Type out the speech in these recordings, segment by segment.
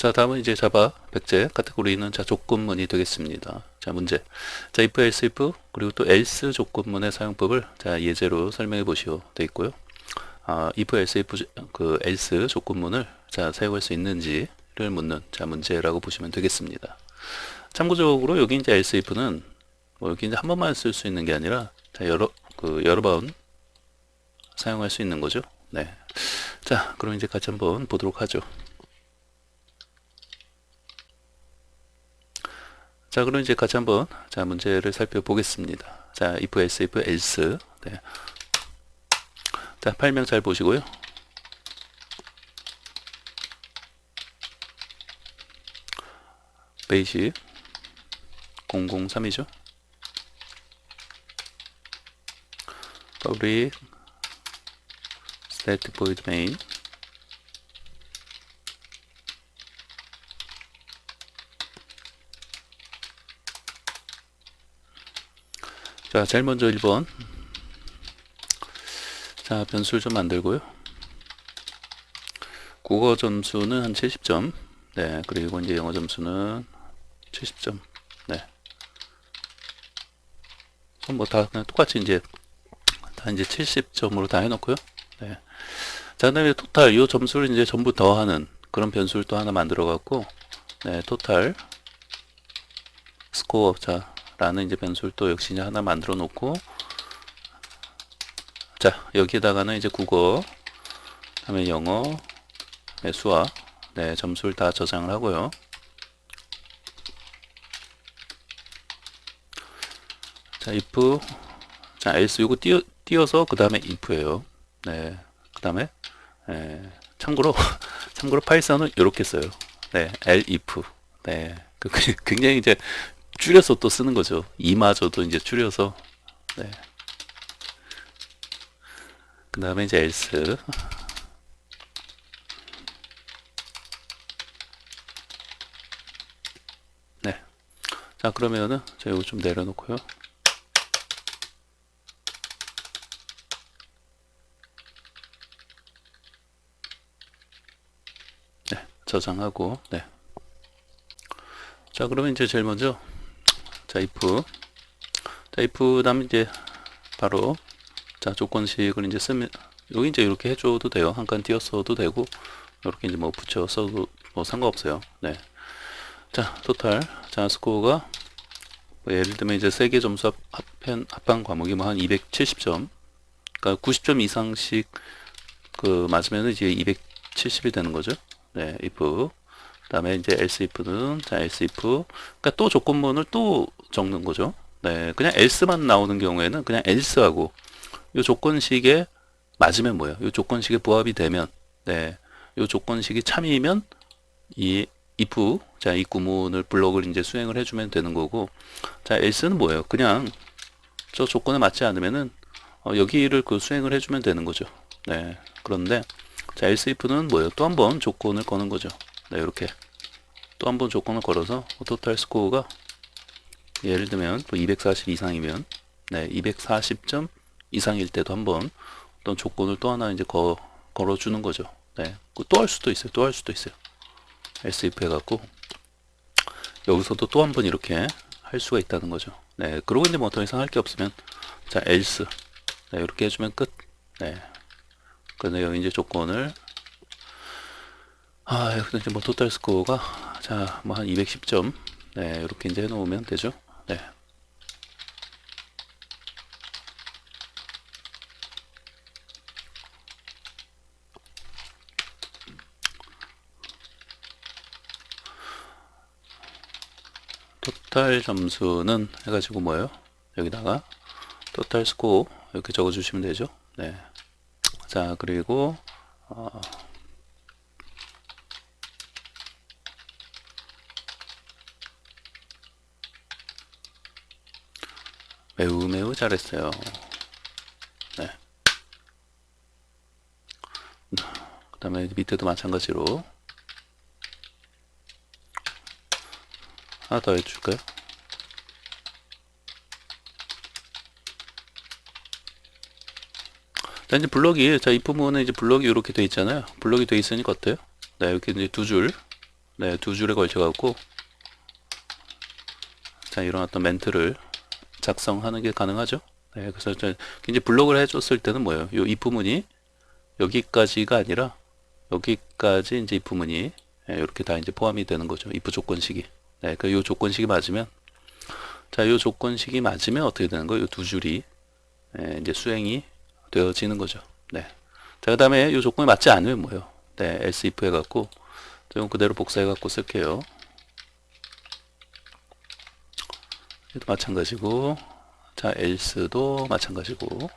자, 다음은 이제 자바 백제 카테고리는 자 조건문이 되겠습니다. 자, 문제. 자, if, else, if 그리고 또 else 조건문의 사용법을 자, 예제로 설명해 보시오 돼 있고요. 아, if, else, if 그 else 조건문을 자, 사용할 수 있는지를 묻는 자, 문제라고 보시면 되겠습니다. 참고적으로 여기 이제 else, if는 뭐 여기 이제 한 번만 쓸 수 있는 게 아니라 자, 여러 그 여러 번 사용할 수 있는 거죠. 네. 자, 그럼 이제 같이 한번 보도록 하죠. 자, 그럼 이제 같이 한번 자 문제를 살펴보겠습니다. 자, if, else, if, else. 네. 자, 팔명 잘 보시고요. 베이직 003이죠. public static void main 자, 제일 먼저 1번. 자, 변수를 좀 만들고요. 국어 점수는 한 70점. 네, 그리고 이제 영어 점수는 70점. 네. 뭐다 똑같이 이제 다 이제 70점으로 다 해놓고요. 네. 자, 그다음에 토탈 이 점수를 이제 전부 더하는 그런 변수를 또 하나 만들어 갖고 네, 토탈 스코어 자 라는 이제 변수를 또 역시 이제 하나 만들어 놓고. 자 여기에다가는 이제 국어 다음에 영어 네, 수학. 네 점수를 다 저장을 하고요. 자 if. 자 else 요거 띄어, 띄어서 그 다음에 if예요. 네그 다음에 네, 참고로 참고로 파이썬은 이렇게 써요. 네 l if. 네 그, 그, 굉장히 이제 줄여서 또 쓰는 거죠. 이마저도 이제 줄여서 네. 그 다음에 이제 else 네. 자 그러면은 제가 이거 좀 내려놓고요. 네, 저장하고 네. 자 그러면 이제 제일 먼저 자 if 자 if 다음 이제 바로 자 조건식을 이제 쓰면 여기 이제 이렇게 해줘도 돼요. 한 칸 띄었어도 되고 이렇게 이제 뭐 붙여 써도 뭐 상관없어요. 네자 토탈. 자 스코어가 뭐 예를 들면 이제 세 개 점수 합, 합한, 합한 과목이 뭐 한 270점. 그러니까 90점 이상씩 그 맞으면 이제 270이 되는 거죠. 네 if 다음에 이제 else if는 자 else if 그러니까 또 조건문을 또 적는 거죠. 네, 그냥 else만 나오는 경우에는 그냥 else하고 이 조건식에 맞으면 뭐예요? 이 조건식에 부합이 되면 네, 이 조건식이 참이면 이 if 자 이 구문을 블록을 이제 수행을 해주면 되는 거고 자 else는 뭐예요? 그냥 저 조건에 맞지 않으면은 어, 여기를 그 수행을 해주면 되는 거죠. 네, 그런데 자 else if는 뭐예요? 또 한 번 조건을 거는 거죠. 네, 이렇게 또 한 번 조건을 걸어서 토탈 스코어가 예를 들면 또 240 이상이면 네, 240점 이상일 때도 한번 어떤 조건을 또 하나 이제 거, 걸어주는 거죠. 네, 또 할 수도 있어요. 또 할 수도 있어요. if 해갖고 여기서도 또 한 번 이렇게 할 수가 있다는 거죠. 네, 그러고 이제 뭐 더 이상 할 게 없으면 자 else 네, 이렇게 해주면 끝. 네, 근데 여기 이제 조건을 아, 근데 이제 뭐 토탈 스코어가 자 뭐 한 210점 네, 이렇게 이제 해 놓으면 되죠. 네. 토탈 점수는 해가지고 뭐예요? 여기다가 토탈 스코어 이렇게 적어주시면 되죠. 네. 자 그리고 어, 매우 매우 잘했어요. 네. 그 다음에 밑에도 마찬가지로 하나 더 해줄까요? 자, 이제 블럭이, 자, 이 부분은 이제 블럭이 이렇게 돼 있잖아요. 블럭이 돼 있으니까 어때요? 네, 이렇게 이제 두 줄, 네, 두 줄에 걸쳐 갖고 자, 이런 어떤 멘트를 작성하는 게 가능하죠. 네, 그래서 저 이제 블록을 해줬을 때는 뭐예요? 요이 부분이 여기까지가 아니라 여기까지 이제 이 부분이 예, 이렇게 다 이제 포함이 되는 거죠. if 조건식이. 네, 그요 조건식이 맞으면 자, 요 조건식이 맞으면 어떻게 되는 거예요? 요두 줄이 예, 이제 수행이 되어지는 거죠. 네. 자, 그다음에 요 조건이 맞지 않으면 뭐예요? 네, else if 해 갖고 좀 그대로 복사해 갖고 쓸게요. 얘도 마찬가지고 자, else도 마찬가지고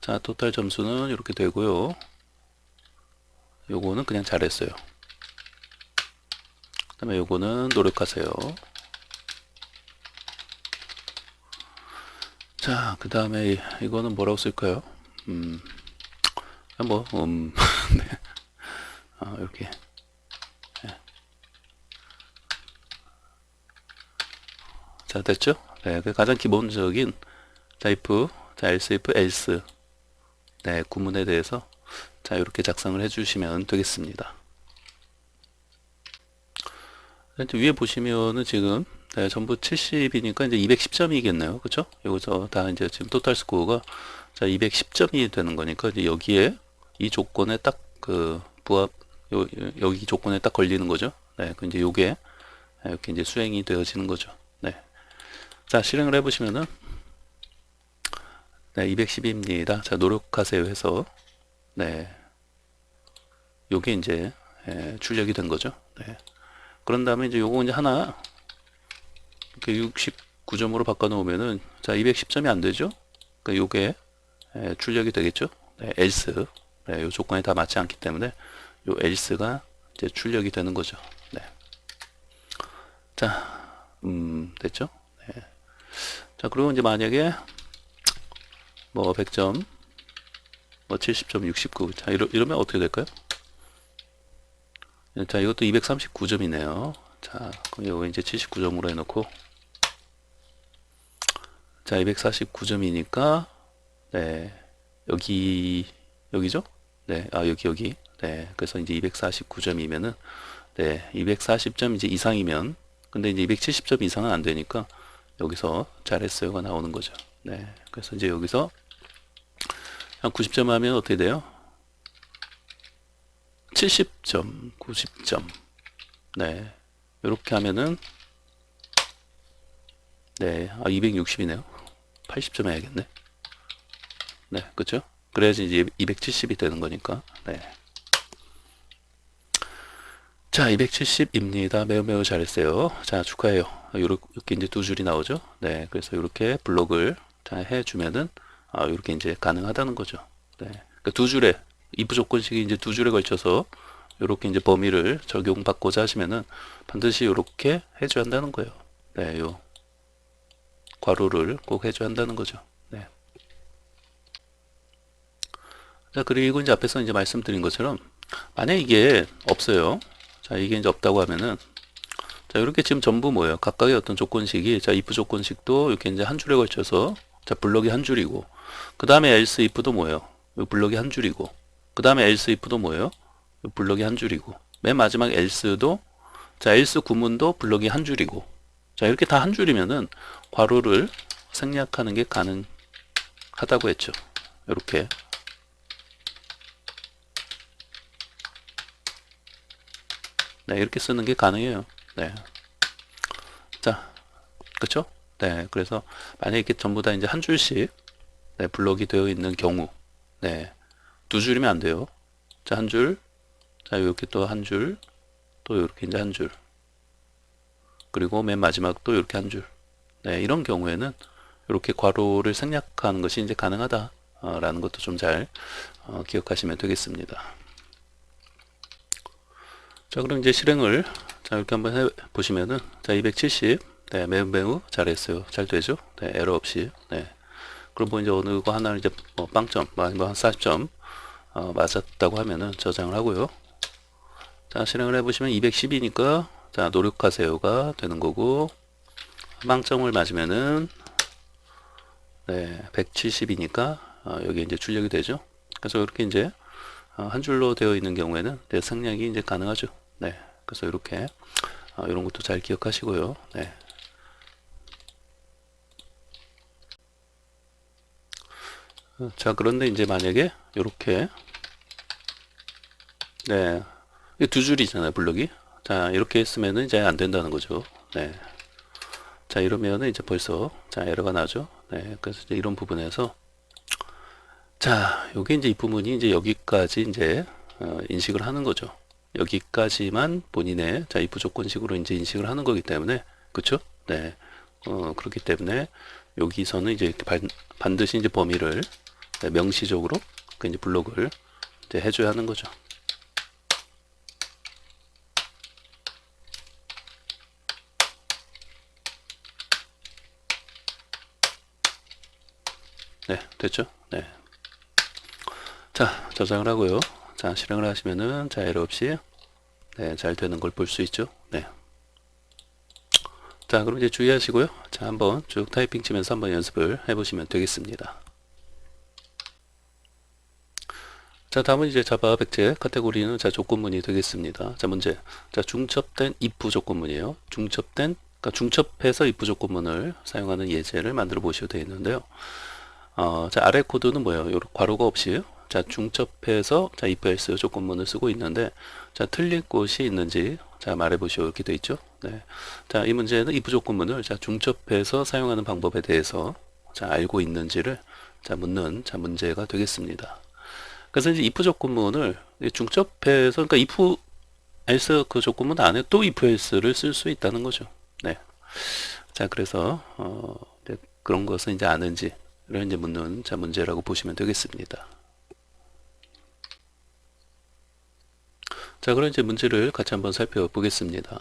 자, 토탈 점수는 이렇게 되고요. 요거는 그냥 잘했어요. 그 다음에 요거는 노력하세요. 자, 그 다음에 이거는 뭐라고 쓸까요? 음, 뭐, 음, 네. 아, 이렇게. 자, 됐죠? 네, 그 가장 기본적인 type, 자, else, if, else. 네, 구문에 대해서 자, 이렇게 작성을 해주시면 되겠습니다. 이제 위에 보시면은 지금 네, 전부 70이니까 이제 210점이겠네요. 그쵸? 여기서 다 이제 지금 토탈 스코어가 자, 210점이 되는 거니까 이제 여기에 이 조건에 딱 그 부합, 요, 여기 조건에 딱 걸리는 거죠. 네, 그 이제 요게 이렇게 이제 수행이 되어지는 거죠. 네. 자, 실행을 해보시면은 네, 210입니다. 자, 노력하세요 해서 네. 요게 이제 예, 출력이 된 거죠. 네. 그런 다음에 이제 요거 이제 하나 이렇게 69점으로 바꿔 놓으면은 자 210점이 안 되죠. 그러니까 요게 예, 출력이 되겠죠. 네, else 네, 요 조건에 다 맞지 않기 때문에 요 else가 이제 출력이 되는 거죠. 네. 자, 음, 됐죠? 네. 자, 그리고 이제 만약에 뭐 100점, 뭐 70점, 69. 자, 이러, 이러면 어떻게 될까요? 자, 이것도 239점이네요. 자, 그럼 이거 이제 79점으로 해놓고, 자, 249점이니까, 네, 여기, 여기죠? 네, 아, 여기, 여기. 네, 그래서 이제 249점이면은, 네, 240점 이제 이상이면, 근데 이제 270점 이상은 안 되니까, 여기서 잘했어요가 나오는 거죠. 네, 그래서 이제 여기서, 한 90점 하면 어떻게 돼요? 70점, 90점. 네. 이렇게 하면은, 네. 아, 260이네요. 80점 해야겠네. 네. 그쵸? 그래야지 이제 270이 되는 거니까. 네. 자, 270입니다. 매우 매우 잘했어요. 자, 축하해요. 요렇게 이제 두 줄이 나오죠? 네. 그래서 이렇게 블록을 자, 해주면은, 아, 이렇게 이제 가능하다는 거죠. 네. 그러니까 두 줄에 if 조건식이 이제 두 줄에 걸쳐서 이렇게 이제 범위를 적용받고자 하시면은 반드시 이렇게 해줘야 한다는 거예요. 네, 요 괄호를 꼭 해줘야 한다는 거죠. 네. 자, 그리고 이제 앞에서 이제 말씀드린 것처럼 만약 이게 없어요. 자, 이게 이제 없다고 하면은 자, 이렇게 지금 전부 뭐예요? 각각의 어떤 조건식이 자, if 조건식도 이렇게 이제 한 줄에 걸쳐서 자, 블럭이 한 줄이고 그 다음에 else if도 뭐예요? 이 블럭이 한 줄이고 그 다음에 else if도 뭐예요? 이 블럭이 한 줄이고 맨 마지막 else도 자 else 구문도 블럭이 한 줄이고 자 이렇게 다 한 줄이면은 괄호를 생략하는 게 가능하다고 했죠 이렇게 네 이렇게 쓰는 게 가능해요 네 자 그쵸 네 그래서 만약에 이렇게 전부 다 이제 한 줄씩 네, 블럭이 되어 있는 경우 네, 두 줄이면 안 돼요. 자, 한 줄. 자, 이렇게 또 한 줄. 또 이렇게 이제 한 줄. 그리고 맨 마지막 또 이렇게 한 줄. 네, 이런 경우에는 이렇게 괄호를 생략하는 것이 이제 가능하다라는 것도 좀잘 어, 기억하시면 되겠습니다. 자, 그럼 이제 실행을 자, 이렇게 한번 해 보시면은 자, 270. 네, 매우 매우 잘했어요. 잘 되죠? 네, 에러 없이. 네. 그리고 이제 어느 거 하나를 이제 뭐 빵점, 뭐한 40점 어, 맞았다고 하면은 저장을 하고요. 자, 실행을 해보시면 210이니까 자, 노력하세요가 되는 거고 빵점을 맞으면은 네, 170이니까 어, 여기 이제 출력이 되죠. 그래서 이렇게 이제 어, 한 줄로 되어 있는 경우에는 네, 생략이 이제 가능하죠. 네. 그래서 이렇게 어, 이런 것도 잘 기억하시고요. 네. 어, 자, 그런데 이제 만약에 이렇게 네. 두 줄이잖아요, 블록이. 자, 이렇게 했으면은 이제 안 된다는 거죠. 네. 자, 이러면은 이제 벌써 자, 에러가 나죠. 네. 그래서 이제 이런 부분에서 자, 요게 이제 이 부분이 이제 여기까지 이제 어, 인식을 하는 거죠. 여기까지만 본인의 자, 이 부조건식으로 이제 인식을 하는 거기 때문에 그쵸? 네. 어, 그렇기 때문에 여기서는 이제 반, 반드시 이제 범위를 네, 명시적으로 그 이제 블록을 이제 해줘야 하는 거죠. 네, 됐죠? 네. 자, 저장을 하고요. 자, 실행을 하시면은 자, 에러 없이 네, 잘 되는 걸 볼 수 있죠. 네. 자, 그럼 이제 주의하시고요. 자, 한번 쭉 타이핑 치면서 한번 연습을 해보시면 되겠습니다. 자, 다음은 이제 자바 백제 카테고리는 자, 조건문이 되겠습니다. 자, 문제. 자, 중첩된 if 조건문이에요. 중첩된, 그러니까 중첩해서 if 조건문을 사용하는 예제를 만들어 보셔도 되겠는데요. 어, 자, 아래 코드는 뭐예요? 요 괄호가 없이 자, 중첩해서 자, if else 조건문을 쓰고 있는데 자, 틀린 곳이 있는지 자, 말해 보시오. 이렇게 돼 있죠? 네. 자, 이 문제는 if 조건문을 자, 중첩해서 사용하는 방법에 대해서 자, 알고 있는지를 자, 묻는 자, 문제가 되겠습니다. 그래서 이제 if 조건문을 중첩해서 그러니까 if else 그 조건문 안에 또 if else를 쓸 수 있다는 거죠. 네. 자, 그래서 어, 그런 것은 이제 아는지 이런 이제 묻는 자 문제라고 보시면 되겠습니다. 자, 그럼 이제 문제를 같이 한번 살펴보겠습니다.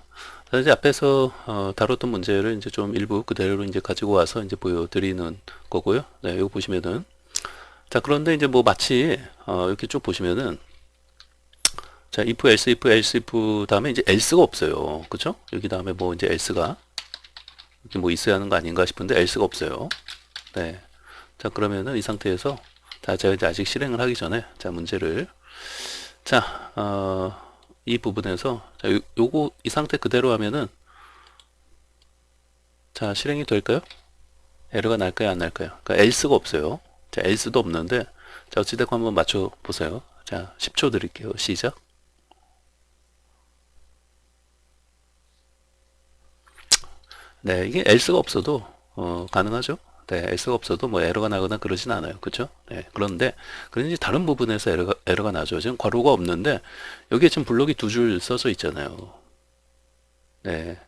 자, 이제 앞에서 어, 다뤘던 문제를 이제 좀 일부 그대로 이제 가지고 와서 이제 보여드리는 거고요. 네, 이거 보시면은 자, 그런데 이제 뭐 마치 어, 이렇게 쭉 보시면은 자, if, else, if, else, if 다음에 이제 else가 없어요. 그죠? 여기 다음에 뭐 이제 else가 이렇게 뭐 있어야 하는 거 아닌가 싶은데 else가 없어요. 네. 자, 그러면은 이 상태에서 자, 제가 이제 아직 실행을 하기 전에 자, 문제를 자, 어, 이 부분에서 자, 요, 요거 이 상태 그대로 하면은 자, 실행이 될까요? 에러가 날까요, 안 날까요? 그러니까 else가 없어요. 자, else도 없는데 자, 어찌됐건 한번 맞춰 보세요. 자, 10초 드릴게요. 시작. 네, 이게 else가 없어도 어, 가능하죠. 네, else가 없어도 뭐 에러가 나거나 그러진 않아요. 그렇죠? 네, 그런데 그런데 다른 부분에서 에러가, 에러가 나죠. 지금 괄호가 없는데 여기에 지금 블록이 두 줄 써져 있잖아요. 네.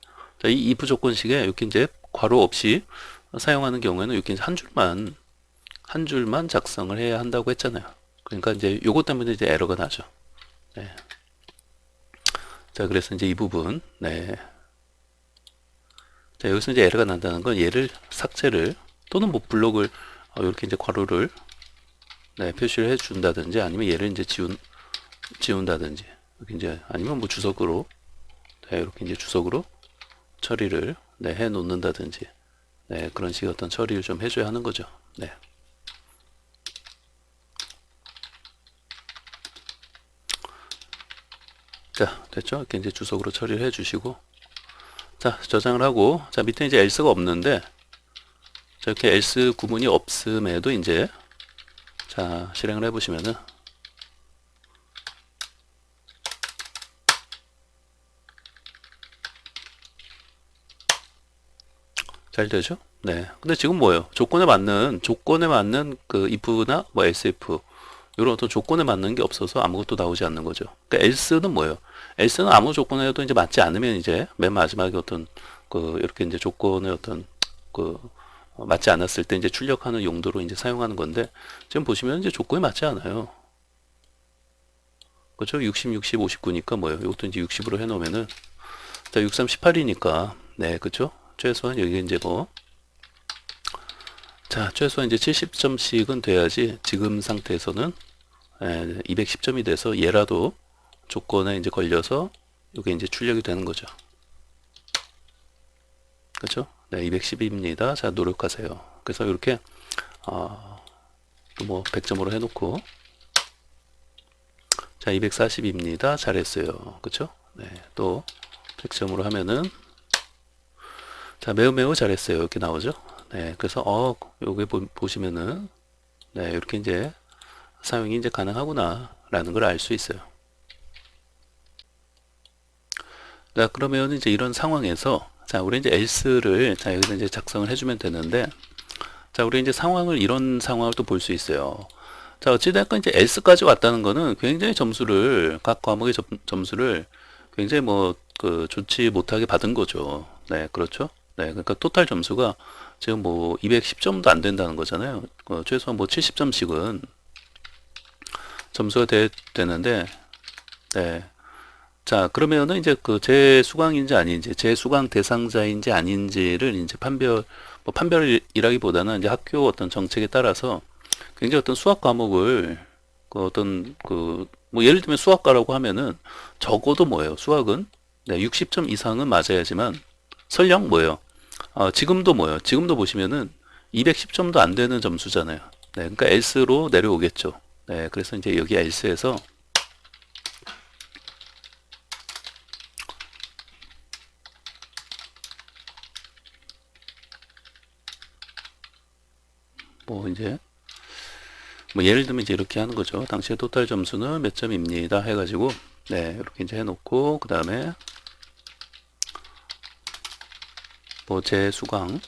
자, 이 if 조건식에 이렇게 이제 괄호 없이 사용하는 경우에는 이렇게 한 줄만 한 줄만 작성을 해야 한다고 했잖아요. 그러니까 이제 요것 때문에 이제 에러가 나죠. 네. 자, 그래서 이제 이 부분, 네. 자, 여기서 이제 에러가 난다는 건 얘를 삭제를 또는 뭐 블록을 어, 이렇게 이제 괄호를 네, 표시를 해 준다든지 아니면 얘를 이제 지운 지운다든지 이렇게 이제 아니면 뭐 주석으로 네, 이렇게 이제 주석으로 처리를 네, 해 놓는다든지 네, 그런 식의 어떤 처리를 좀 해줘야 하는 거죠. 네. 자, 됐죠? 이렇게 이제 주석으로 처리를 해 주시고 자, 저장을 하고 자, 밑에 이제 else가 없는데 자, 이렇게 else 구문이 없음에도 이제 자, 실행을 해 보시면은 잘 되죠? 네. 근데 지금 뭐예요? 조건에 맞는 조건에 맞는 그 if나 뭐 elsif 이런 어떤 조건에 맞는 게 없어서 아무것도 나오지 않는 거죠. 그러니까 else는 뭐예요? else는 아무 조건에도 이제 맞지 않으면 이제 맨 마지막에 어떤 그 이렇게 이제 조건의 어떤 그 맞지 않았을 때 이제 출력하는 용도로 이제 사용하는 건데 지금 보시면 이제 조건에 맞지 않아요. 그렇죠? 60, 60, 59니까 뭐예요? 이것도 이제 60으로 해 놓으면은 자, 63, 18이니까 네, 그렇죠? 최소한 여기 이제 뭐 자, 최소한 이제 70점씩은 돼야지 지금 상태에서는 210점이 돼서 얘라도 조건에 이제 걸려서 이게 이제 출력이 되는 거죠. 그렇죠? 네, 210입니다. 자, 노력하세요. 그래서 이렇게 어, 뭐 100점으로 해놓고 자, 240입니다. 잘했어요. 그렇죠? 네, 또 100점으로 하면은 자 매우 매우 잘했어요 이렇게 나오죠 네 그래서 어 요게 보, 보시면은 네 이렇게 이제 사용이 이제 가능하구나 라는 걸 알 수 있어요 자 그러면 이제 이런 상황에서 자 우리 이제 else를 자 여기다 이제 작성을 해주면 되는데 자 우리 이제 상황을 이런 상황을 또 볼 수 있어요. 자 어찌됐건 이제 else까지 왔다는 거는 굉장히 점수를 각 과목의 점, 점수를 굉장히 뭐 그 좋지 못하게 받은 거죠. 네 그렇죠? 네 그러니까 토탈 점수가 지금 뭐 210점도 안 된다는 거잖아요. 어, 최소한 뭐 70점씩은 점수가 돼, 되는데 네. 자, 그러면은 이제 그 재수강인지 아닌지, 재수강 대상자인지 아닌지를 이제 판별, 뭐 판별이라기보다는 이제 학교 어떤 정책에 따라서 굉장히 어떤 수학 과목을 그 어떤 그, 뭐 예를 들면 수학과라고 하면은 적어도 뭐예요? 수학은 네, 60점 이상은 맞아야지만 설령 뭐예요? 어, 지금도 뭐예요? 지금도 보시면은 210점도 안 되는 점수잖아요. 네, 그러니까 S로 내려오겠죠. 네, 그래서 이제 여기 S에서 뭐 이제 뭐 예를 들면 이제 이렇게 하는 거죠. 당시의 토탈 점수는 몇 점입니다. 해가지고 네 이렇게 이제 해놓고 그 다음에 뭐 재수강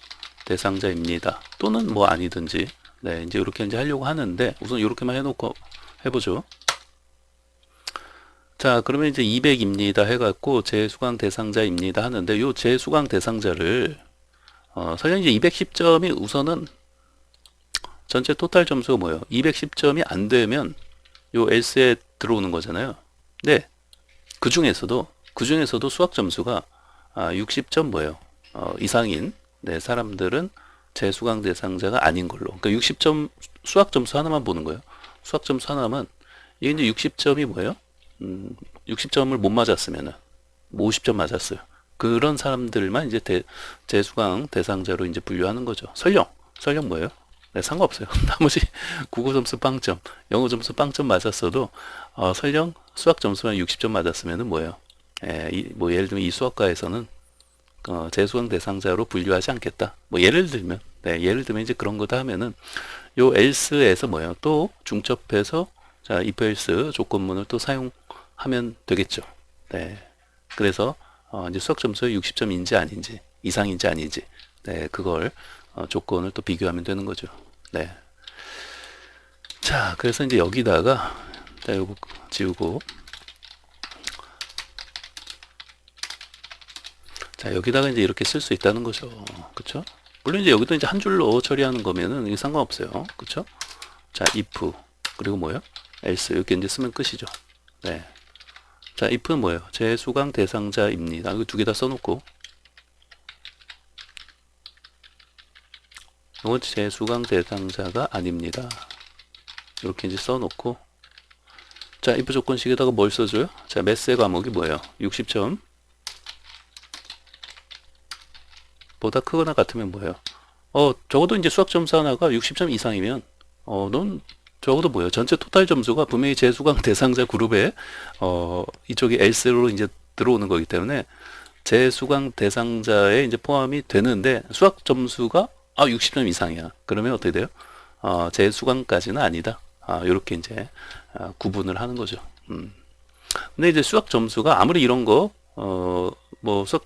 대상자입니다. 또는 뭐 아니든지 네 이제 이렇게 이제 하려고 하는데 우선 이렇게만 해놓고 해보죠. 자 그러면 이제 200입니다 해갖고 재수강 대상자입니다 하는데 요 재수강 대상자를 어, 설령 이제 210점이 우선은 전체 토탈 점수가 뭐예요? 210점이 안 되면 요 S에 들어오는 거잖아요. 네. 그 중에서도 그 중에서도 수학 점수가 아, 60점 뭐예요? 어, 이상인 네, 사람들은 재수강 대상자가 아닌 걸로. 그러니까 60점 수학 점수 하나만 보는 거예요. 수학 점수 하나만 이게 이제 60점이 뭐예요? 음, 60점을 못 맞았으면은 50점 맞았어요. 그런 사람들만 이제 대, 재수강 대상자로 이제 분류하는 거죠. 설령 설령 뭐예요? 네, 상관없어요. 나머지 국어 점수 빵점, 영어 점수 빵점 맞았어도 어, 설령 수학 점수만 60점 맞았으면은 뭐예요? 예, 이, 뭐 예를 들면 이 수학과에서는 어, 재수강 대상자로 분류하지 않겠다. 뭐 예를 들면, 네, 예를 들면 이제 그런 거다 하면은 요 else에서 뭐예요? 또 중첩해서 자 if else 조건문을 또 사용하면 되겠죠. 네, 그래서 어, 이제 수학 점수가 60점인지 아닌지 이상인지 아닌지 네, 그걸 어, 조건을 또 비교하면 되는 거죠. 네. 자, 그래서 이제 여기다가 자, 요거 지우고 자, 여기다가 이제 이렇게 쓸 수 있다는 거죠. 그쵸? 물론 이제 여기도 이제 한 줄로 처리하는 거면은 이게 상관없어요. 그쵸? 자, if 그리고 뭐요? else 이렇게 이제 쓰면 끝이죠. 네. 자, if는 뭐예요? 재수강 대상자입니다. 이거 두 개 다 써놓고 이건 재수강 대상자가 아닙니다. 이렇게 이제 써놓고 자, if 조건식에다가 뭘 써줘요? 자, 매세 과목이 뭐예요? 60점 보다 크거나 같으면 뭐예요? 어, 적어도 이제 수학 점수 하나가 60점 이상이면 어, 넌 적어도 뭐예요? 전체 토탈 점수가 분명히 재수강 대상자 그룹에 어, 이쪽이 L세로 이제 들어오는 거기 때문에 재수강 대상자에 이제 포함이 되는데 수학 점수가 아 60점 이상이야. 그러면 어떻게 돼요? 어, 재수강까지는 아니다. 아, 이렇게 이제 아, 구분을 하는 거죠. 음. 근데 이제 수학 점수가 아무리 이런 거, 어, 뭐 수학,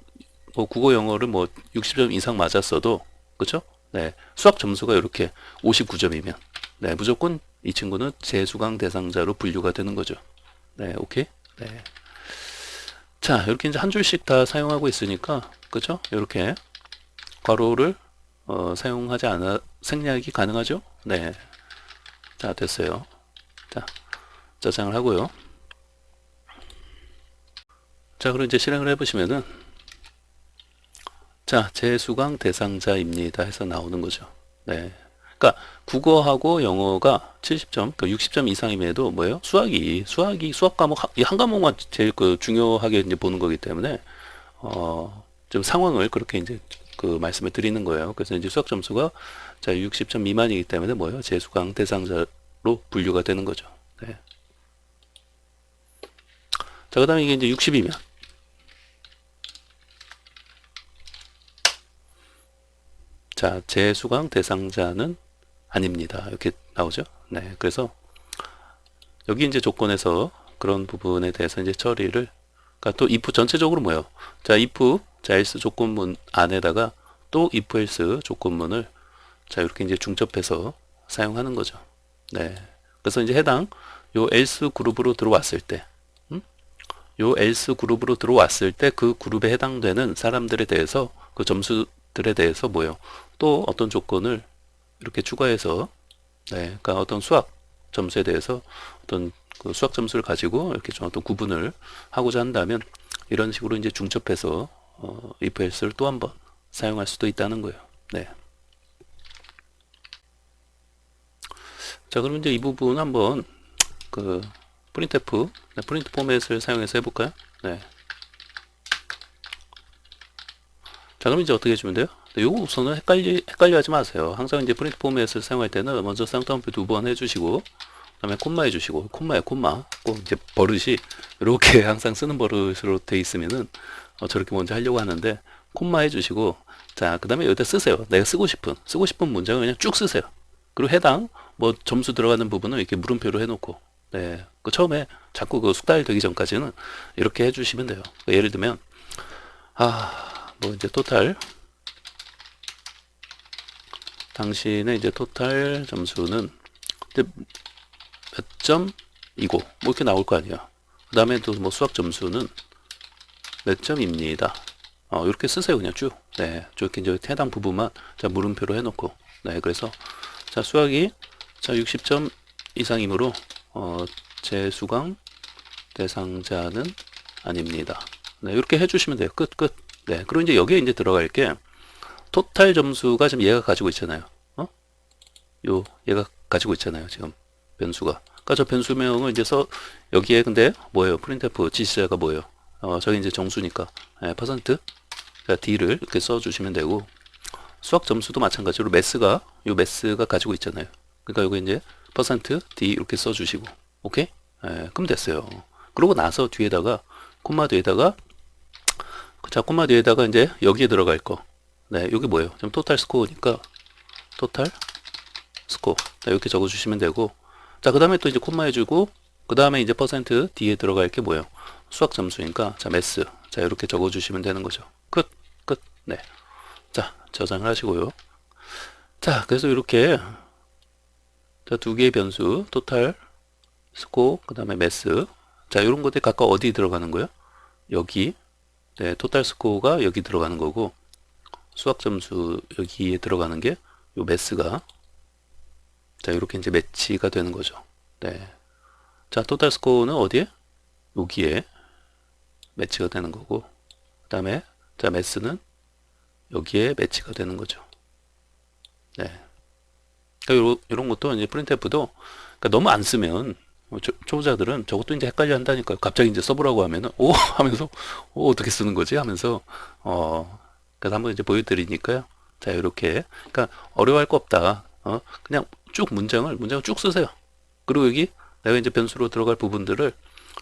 뭐 국어 영어를 뭐 60점 이상 맞았어도, 그쵸? 네. 수학 점수가 이렇게 59점이면, 네. 무조건 이 친구는 재수강 대상자로 분류가 되는 거죠. 네. 오케이? 네. 자, 이렇게 이제 한 줄씩 다 사용하고 있으니까, 그쵸? 이렇게 괄호를 어, 사용하지 않아 생략이 가능하죠? 네. 자, 됐어요. 자, 저장을 하고요. 자, 그럼 이제 실행을 해보시면은 자, 재수강 대상자입니다 해서 나오는 거죠. 네. 그러니까 국어하고 영어가 70점, 그 60점 이상임에도 뭐예요? 수학이 수학이 수학 과목 한, 한 과목만 제일 그 중요하게 이제 보는 거기 때문에 어, 좀 상황을 그렇게 이제 그 말씀을 드리는 거예요. 그래서 이제 수학 점수가 자 60점 미만이기 때문에 뭐예요? 재수강 대상자로 분류가 되는 거죠. 네. 자, 그다음에 이게 이제 60이면 자, 재수강 대상자는 아닙니다. 이렇게 나오죠. 네. 그래서 여기 이제 조건에서 그런 부분에 대해서 이제 처리를 그러니까 또 if 전체적으로 뭐예요? 자, if 자 else 조건문 안에다가 또 if else 조건문을 자 이렇게 이제 중첩해서 사용하는 거죠. 네. 그래서 이제 해당 요 else 그룹으로 들어왔을 때, 음? 요 else 그룹으로 들어왔을 때 그 그룹에 해당되는 사람들에 대해서 그 점수들에 대해서 뭐예요? 또 어떤 조건을 이렇게 추가해서 네, 그러니까 어떤 수학 점수에 대해서 어떤 그 수학 점수를 가지고 이렇게 좀 어떤 구분을 하고자 한다면 이런 식으로 이제 중첩해서 어, if else를 또 한 번 사용할 수도 있다는 거예요. 네. 자, 그럼 이제 이 부분 한번 그 프린트F, 네, 프린트 포맷을 사용해서 해볼까요? 네. 자, 그럼 이제 어떻게 해주면 돼요? 네, 요거 우선은 헷갈리, 헷갈려 하지 마세요. 항상 이제 프린트 포맷을 사용할 때는 먼저 쌍따옴표 두 번 해주시고, 그 다음에 콤마 해주시고, 콤마에 콤마. 꼭 이제 버릇이 이렇게 항상 쓰는 버릇으로 돼 있으면은 어, 저렇게 먼저 하려고 하는데, 콤마 해주시고, 자, 그 다음에 여기다 쓰세요. 내가 쓰고 싶은, 쓰고 싶은 문장을 그냥 쭉 쓰세요. 그리고 해당, 뭐 점수 들어가는 부분은 이렇게 물음표로 해놓고, 네. 그 처음에 자꾸 그 숙달 되기 전까지는 이렇게 해주시면 돼요. 그러니까 예를 들면, 아, 뭐 이제 토탈, 당신의 이제 토탈 점수는 몇 점이고 뭐 이렇게 나올 거 아니야. 그 다음에 또 뭐 수학 점수는 몇 점입니다. 어, 이렇게 쓰세요 그냥 쭉. 네, 이렇게 이제 해당 부분만 자 물음표로 해놓고. 네, 그래서 자 수학이 자 60점 이상이므로 어, 재수강 대상자는 아닙니다. 네, 이렇게 해주시면 돼요. 끝, 끝. 네, 그리고 이제 여기에 이제 들어갈 게 토탈 점수가 지금 얘가 가지고 있잖아요. 어? 요 얘가 가지고 있잖아요. 지금 변수가. 그러니까 저 변수명을 이제 써 여기에 근데 뭐예요? 프린트F 지시자가 뭐예요? 어, 저기 이제 정수니까 예, 퍼센트 그러니까 D를 이렇게 써 주시면 되고 수학 점수도 마찬가지로 매스가 요 매스가 가지고 있잖아요. 그러니까 여기 이제 퍼센트 D 이렇게 써 주시고 오케이? 예, 그럼 됐어요. 그러고 나서 뒤에다가 콤마 뒤에다가 자 콤마 뒤에다가 이제 여기에 들어갈 거 네, 여기 뭐예요? 지금 토탈 스코어니까 토탈 스코어 네, 이렇게 적어 주시면 되고 자, 그 다음에 또 이제 콤마 해주고 그 다음에 이제 퍼센트 뒤에 들어갈 게 뭐예요? 수학 점수니까 자, 매스 자, 이렇게 적어 주시면 되는 거죠. 끝, 끝. 네. 자, 저장을 하시고요. 자, 그래서 이렇게 자, 두 개의 변수 토탈 스코어 그 다음에 매스 자, 이런 것들이 각각 어디 들어가는 거예요? 여기 네, 토탈 스코어가 여기 들어가는 거고 수학 점수 여기에 들어가는 게 요 매스가 자 이렇게 이제 매치가 되는 거죠. 네. 자 토탈 스코어는 어디에? 여기에 매치가 되는 거고 그 다음에 자 매스는 여기에 매치가 되는 거죠. 네. 그러니까 이런 것도 이제 프린트F도 그러니까 너무 안 쓰면 뭐 초, 초보자들은 저것도 이제 헷갈려 한다니까요. 갑자기 이제 써보라고 하면은 오 하면서 오 어떻게 쓰는 거지 하면서 어 그래서 한번 이제 보여드리니까요. 자, 이렇게. 그러니까 어려워할 거 없다. 어, 그냥 쭉 문장을, 문장을 쭉 쓰세요. 그리고 여기 내가 이제 변수로 들어갈 부분들을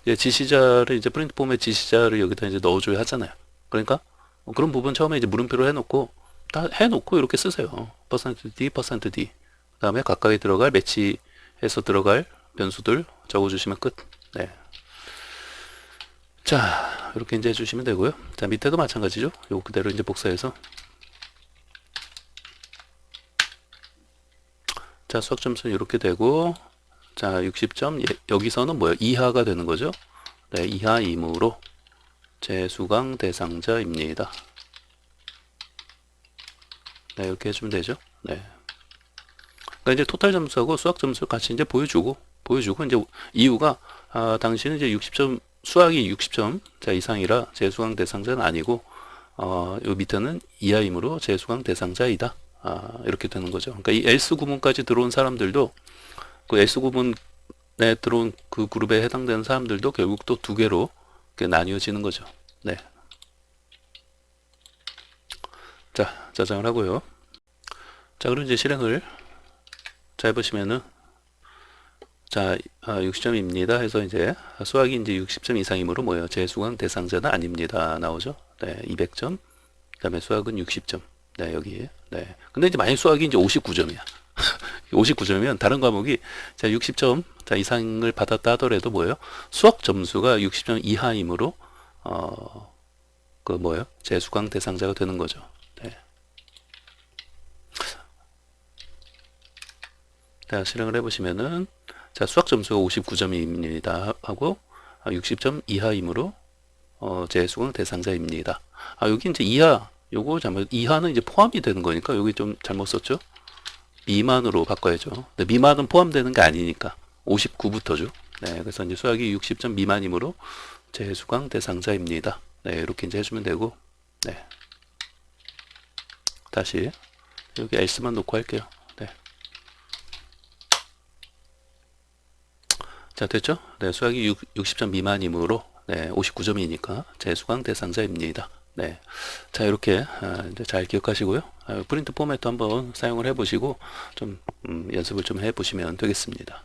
이제 지시자를 이제 프린트 폼의 지시자를 여기다 이제 넣어줘야 하잖아요. 그러니까 어, 그런 부분 처음에 이제 물음표로 해놓고 다 해놓고 이렇게 쓰세요. 퍼센트 %d, 퍼센트 %d. 그 다음에 가까이 들어갈 매치해서 들어갈 변수들 적어주시면 끝. 네. 자, 이렇게 이제 해주시면 되고요. 자, 밑에도 마찬가지죠. 요거 그대로 이제 복사해서. 자, 수학 점수는 이렇게 되고, 자, 60점. 예, 여기서는 뭐예요? 이하가 되는 거죠. 네, 이하이므로 재수강 대상자입니다. 네, 이렇게 해주면 되죠. 네. 그러니까 이제 토탈 점수하고 수학 점수를 같이 이제 보여주고, 보여주고, 이제 이유가, 아, 당신은 이제 60점, 수학이 60점 자 이상이라 재수강 대상자는 아니고 어, 요 밑에는 이하이므로 재수강 대상자이다. 아, 이렇게 되는 거죠. 그러니까 이 else 구문까지 들어온 사람들도 그 구문에 들어온 그 그룹에 해당되는 사람들도 결국 또 두 개로 나뉘어지는 거죠. 네. 자, 저장을 하고요. 자, 그럼 이제 실행을 자 해보시면은 자, 60점입니다. 아, 해서 이제 수학이 이제 60점 이상이므로 뭐예요? 재수강 대상자는 아닙니다. 나오죠? 네, 200점. 그다음에 수학은 60점. 네, 여기. 네. 근데 이제 만약 수학이 이제 59점이야. 59점이면 다른 과목이 자 60점 자 이상을 받았다 하더라도 뭐예요? 수학 점수가 60점 이하이므로 어 그 뭐예요? 재수강 대상자가 되는 거죠. 네. 자 실행을 해보시면은 자 수학 점수가 59점입니다 하고 60점 이하이므로 어 재수강 대상자입니다. 아 여기 이제 이하 요거 잘못 이하는 이제 포함이 되는 거니까 여기 좀 잘못 썼죠? 미만으로 바꿔야죠. 미만은 포함되는 게 아니니까 59부터죠. 네, 그래서 이제 수학이 60점 미만이므로 재수강 대상자입니다. 네, 이렇게 이제 해주면 되고, 네. 다시 여기 else만 놓고 할게요. 네. 자, 됐죠? 네, 수학이 6, 60점 미만이므로 네, 59점이니까 재수강 대상자입니다. 네. 자, 이렇게 아, 잘 기억하시고요. 아, 프린트 포맷도 한번 사용을 해 보시고 좀 음, 연습을 좀 해 보시면 되겠습니다.